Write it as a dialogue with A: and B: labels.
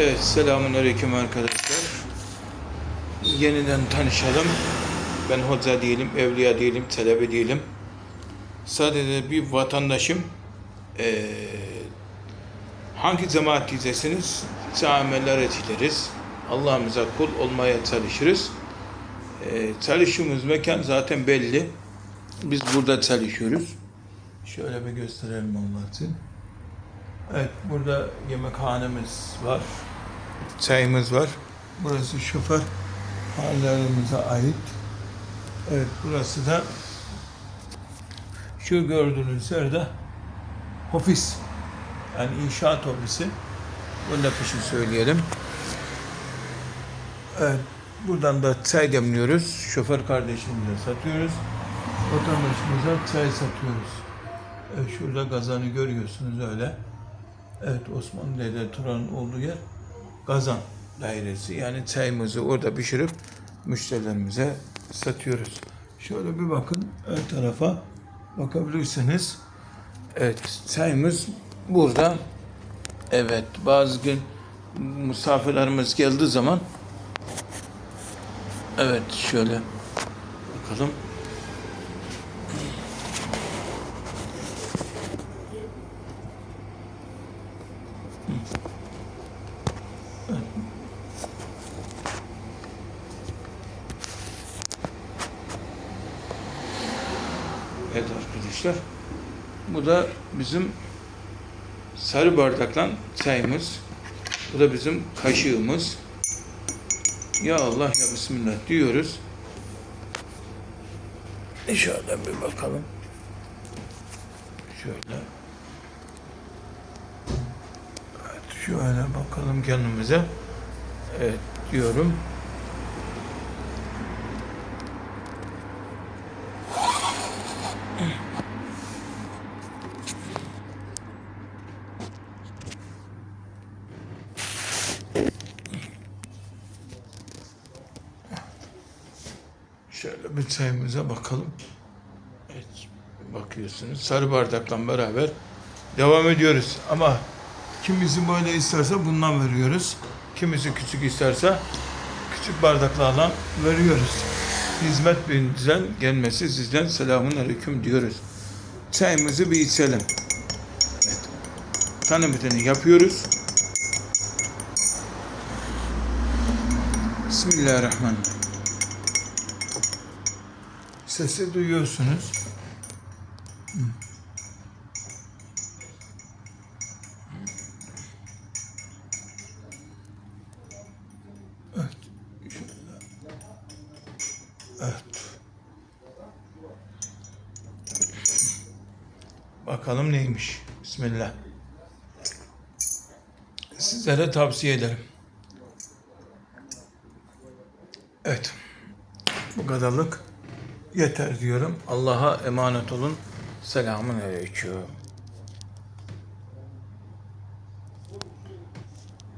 A: Evet, selamun aleyküm arkadaşlar. Yeniden tanışalım. Ben hoca değilim, evliya değilim, talebe değilim. Sadece bir vatandaşım. Ee, hangi cemaat diyeceksiniz? Camiler etileriz. Allah'ımıza kul olmaya çalışırız. Ee, çalıştığımız mekan zaten belli. Biz burada çalışıyoruz. Şöyle bir gösterelim Allah için. Evet, burada yemekhanemiz var. Çayımız var. Burası şoför hallerimize ait. Evet, burası da şu gördüğünüz yerde ofis. Yani inşaat ofisi. Da peşin söyleyelim. Evet, buradan da çay demliyoruz. Şoför kardeşimize satıyoruz. Vatandaşımıza çay satıyoruz. Evet, şurada kazanı görüyorsunuz öyle. Evet Osmanlı Dede Turan'ın olduğu yer Gazan dairesi. Yani çayımızı orada pişirip müşterilerimize satıyoruz. Şöyle bir bakın ön tarafa bakabilirsiniz. Evet çayımız burada. Evet bazı gün misafirlerimiz geldiği zaman evet şöyle bakalım. Evet arkadaşlar. Bu da bizim sarı bardakla çayımız. Bu da bizim kaşığımız. Ya Allah ya Bismillah diyoruz. E Şöyle bir bakalım. Şöyle. Evet, şöyle bakalım kendimize. Evet diyorum. Şöyle bir çayımıza bakalım. Evet, bakıyorsunuz. Sarı bardakla beraber devam ediyoruz. Ama kimisi böyle isterse bundan veriyoruz. Kimisi küçük isterse küçük bardaklarla veriyoruz. Hizmet bizden gelmesi sizden selamun aleyküm diyoruz. Çayımızı bir içelim. Evet. Tanıtımını yapıyoruz. Bismillahirrahmanirrahim. Sesi duyuyorsunuz. Evet. Evet. Bakalım neymiş. Bismillah. Sizlere tavsiye ederim. Evet. Bu kadarlık yeter diyorum. Allah'a emanet olun. Selamun aleyküm.